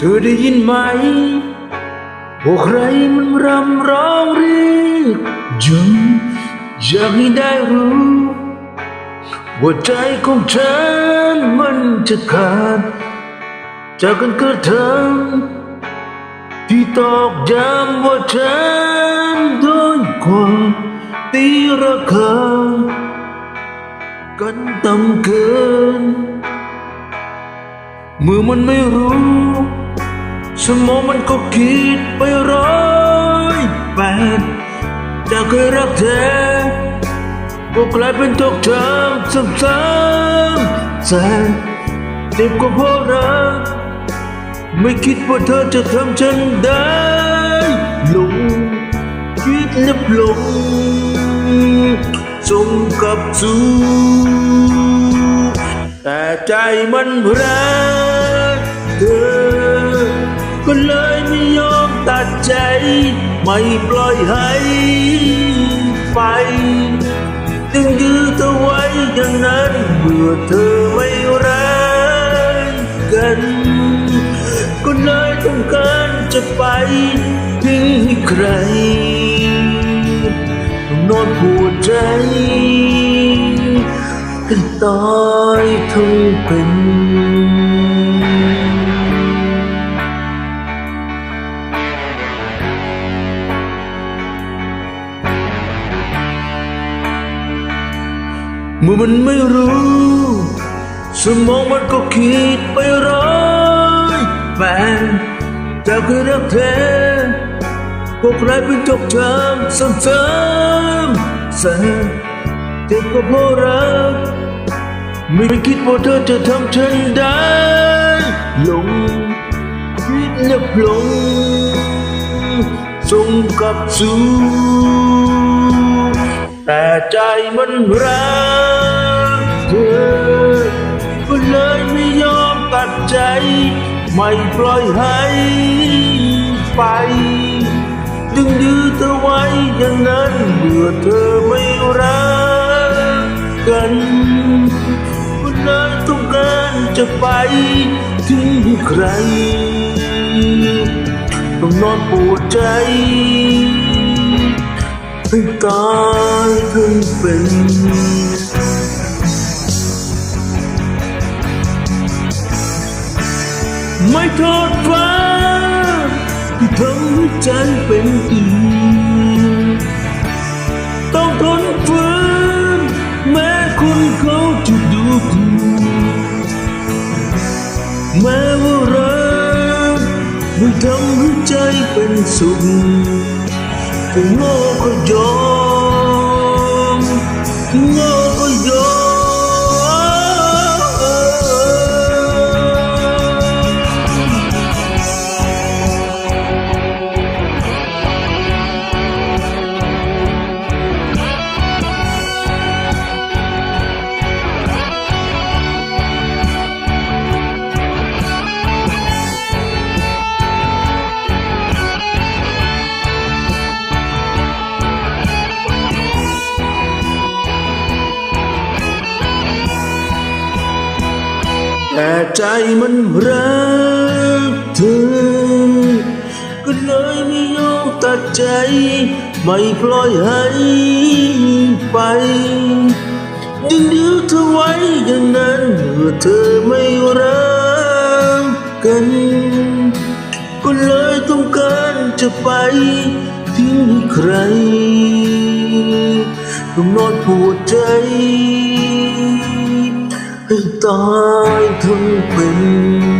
เธอได้ยินไหมว่าใครมันรำร้องเรียกจึงอยากให้ได้รู้ว่าใจของฉันมันจะขาดจากกันกระทำที่ตอกย้ำว่าฉันโดนความตีราคากันต่ำเกินเมื่อมันไม่รู้ สมองมันก็คิดไปร้อยแปดจากเคยรักแท้ก็กลายเป็นตกช้ำซ้ำๆแสนเจ็บก็เพราะรักไม่คิดว่าเธอจะทำฉันได้หลงคิดละหลงส่งกับสู่แต่ใจมันรักเธอ ใจ ไม่ปล่อยให้ไปจึงยื้อเธอไว้อย่างนั้นเมื่อเธอไม่รักกันก็เลยต้องการจะไปทิ้งให้ใครต้องนอนปวดใจให้ตายทั้งเป็น เมื่อมันไม่รู้ สมองมันก็คิดไปร้อยแปดจากเคยรักแท้ก็กลายเป็นจบช้ำซ้ำๆแสนเจ็บก็เพราะรัก ไม่คิดว่าเธอจะทำฉันได้หลงคิดและหลงส่งกลับสู่แต่ใจมันรัก ใจ ไม่ปล่อยให้ไปจึงยื้อเธอไว้อย่างนั้นเมื่อเธอไม่รักกันก็เลยต้องการจะไปทิ้งให้ใคร ต้องนอนปวดใจให้ตายทั้งเป็น โทษฟ้าที่ทำให้ใจเป็นอีกต้องทนฝืนแม้คนเขาจะดูถูกแม้ว่ารักไม่ทำให้ใจเป็นสุขถึงโง่ก็ยอมงโง่ แต่ใจมันรักเธอ ก็เลยไม่ยอมตัดใจ ไม่ปล่อยให้ไปยังยื้อเธอไว้อย่างนั้นเมื่อเธอไม่รักกัน ก็เลยต้องการจะไปทิ้งให้ใครต้องนอนปวดใจ tôi thương mình.